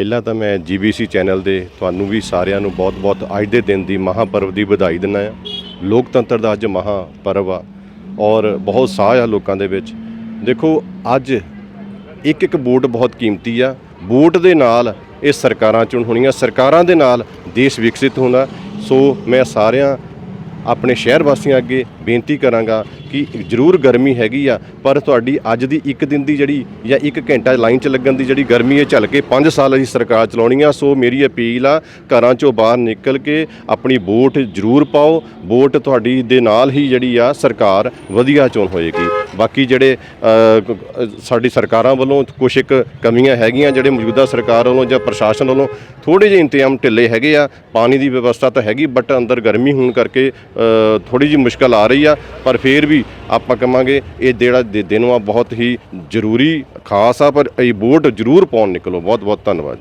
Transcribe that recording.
ਪਹਿਲਾਂ ਤਾਂ ਮੈਂ ਜੀਬੀਸੀ ਚੈਨਲ ਦੇ ਤੁਹਾਨੂੰ ਵੀ ਸਾਰਿਆਂ ਨੂੰ ਬਹੁਤ-ਬਹੁਤ ਅੱਜ ਦੇ ਦਿਨ ਦੀ ਮਹਾਪਰਵ ਦੀ ਵਧਾਈ ਦਿੰਦਾ ਆ ਲੋਕਤੰਤਰ ਦਾ ਅੱਜ ਮਹਾਪਰਵ ਆ ਔਰ ਬਹੁਤ ਸਾਹ ਆ ਲੋਕਾਂ ਦੇ ਵਿੱਚ। ਦੇਖੋ, ਅੱਜ ਇੱਕ ਇੱਕ ਵੋਟ ਬਹੁਤ ਕੀਮਤੀ ਆ। ਵੋਟ ਦੇ ਨਾਲ ਇਹ ਸਰਕਾਰਾਂ ਚੁਣ ਹੋਣੀਆਂ, ਸਰਕਾਰਾਂ ਦੇ ਨਾਲ ਦੇਸ਼ ਵਿਕਸਿਤ ਹੁੰਦਾ ਸੋ ਮੈਂ ਸਾਰਿਆਂ, ਆਪਣੇ ਸ਼ਹਿਰ ਵਾਸੀਆਂ ਅੱਗੇ ਬੇਨਤੀ ਕਰਾਂਗਾ ਕਿ ਜ਼ਰੂਰ ਗਰਮੀ ਹੈਗੀ ਆ, ਪਰ ਤੁਹਾਡੀ ਅੱਜ ਦੀ ਇੱਕ ਦਿਨ ਦੀ ਜਿਹੜੀ ਜਾਂ ਇੱਕ ਘੰਟਾ ਲਾਈਨ 'ਚ ਲੱਗਣ ਦੀ ਜਿਹੜੀ ਗਰਮੀ ਹੈ ਝੱਲ ਕੇ 5 ਸਾਲ ਅਸੀਂ ਸਰਕਾਰ ਚਲਾਉਣੀ ਆ, ਸੋ ਮੇਰੀ ਅਪੀਲ ਆ, ਘਰਾਂ 'ਚੋਂ ਬਾਹਰ ਨਿਕਲ ਕੇ ਆਪਣੀ ਵੋਟ ਜ਼ਰੂਰ ਪਾਓ, ਵੋਟ ਤੁਹਾਡੀ ਦੇ ਨਾਲ ਹੀ ਜਿਹੜੀ ਆ ਸਰਕਾਰ ਵਧੀਆ ਚੋਣ ਹੋਏਗੀ। ਬਾਕੀ ਜਿਹੜੇ ਸਾਡੀ ਸਰਕਾਰਾਂ ਵੱਲੋਂ ਕੁਝ ਇੱਕ ਕਮੀਆਂ ਹੈਗੀਆਂ, ਜਿਹੜੇ ਮੌਜੂਦਾ ਸਰਕਾਰ ਵੱਲੋਂ ਜਾਂ ਪ੍ਰਸ਼ਾਸਨ ਵੱਲੋਂ ਥੋੜੇ ਜਿਹੇ ਇੰਤਜ਼ਾਮ ਢਿੱਲੇ ਹੈਗੇ ਆ, ਪਾਣੀ ਦੀ ਵਿਵਸਥਾ ਤਾਂ ਹੈਗੀ, ਬਟ ਅੰਦਰ ਗਰਮੀ ਹੋਣ ਕਰਕੇ ਥੋੜੀ ਜਿਹੀ ਮੁਸ਼ਕਲ ਆ ਰਹੀ ਆ, ਪਰ ਫੇਰ ਵੀ ਆਪਾਂ ਕਹਾਂਗੇ ਇਹ ਜਿਹੜਾ ਦਿਨ ਆ ਬਹੁਤ ਹੀ ਜ਼ਰੂਰੀ ਖਾਸ ਆ, ਪਰ ਇਹ ਵੋਟ ਜ਼ਰੂਰ ਪਾਉਣ ਨਿਕਲੋ। ਬਹੁਤ ਬਹੁਤ ਧੰਨਵਾਦ